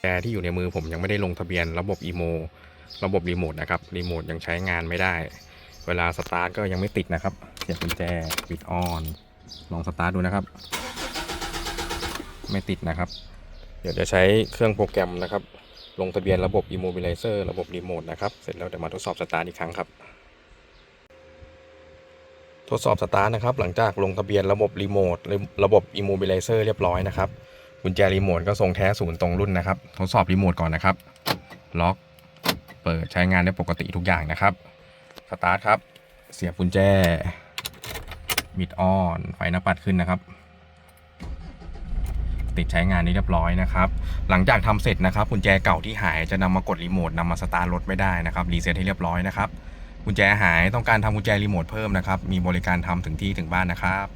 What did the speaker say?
แจที่อยู่ในมือผมยังไม่ได้ลงทะเบียนระบบอีโมระบบรีโมทนะครับรีโมทยังใช้งานไม่ได้ เวลาสตาร์ทก็ยังไม่ติดนะครับ เสียบกุญแจปิดออนลองสตาร์ทดูนะครับ ไม่ติดนะครับ เดี๋ยวจะใช้เครื่องโปรแกรมนะครับ ลงทะเบียนระบบ Immobilizer ระบบรีโมทนะครับ เสร็จแล้วเดี๋ยวมาทดสอบสตาร์ทอีกครั้งครับ ทดสอบสตาร์ทนะครับ หลังจากลงทะเบียนระบบรีโมทระบบ Immobilizer เรียบร้อยนะครับ กุญแจรีโมทก็ทรงแท้ศูนย์ตรงรุ่นนะครับ ทดสอบรีโมทก่อนนะครับ ล็อก เปิดใช้งานได้ปกติทุกอย่างนะครับ สตาร์ทครับ เสียบกุญแจมิดออน ไฟหน้าปัดขึ้นนะครับ ติดใช้งานนี้เรียบร้อยนะครับ หลังจากทำเสร็จนะครับกุญแจเก่าที่หายจะนำมากดรีโมทนำมาสตาร์ทรถไม่ได้นะครับ รีเซ็ตให้เรียบร้อยนะครับ กุญแจหายต้องการทำกุญแจรีโมทเพิ่มนะครับ มีบริการทำถึงที่ถึงบ้านนะครับ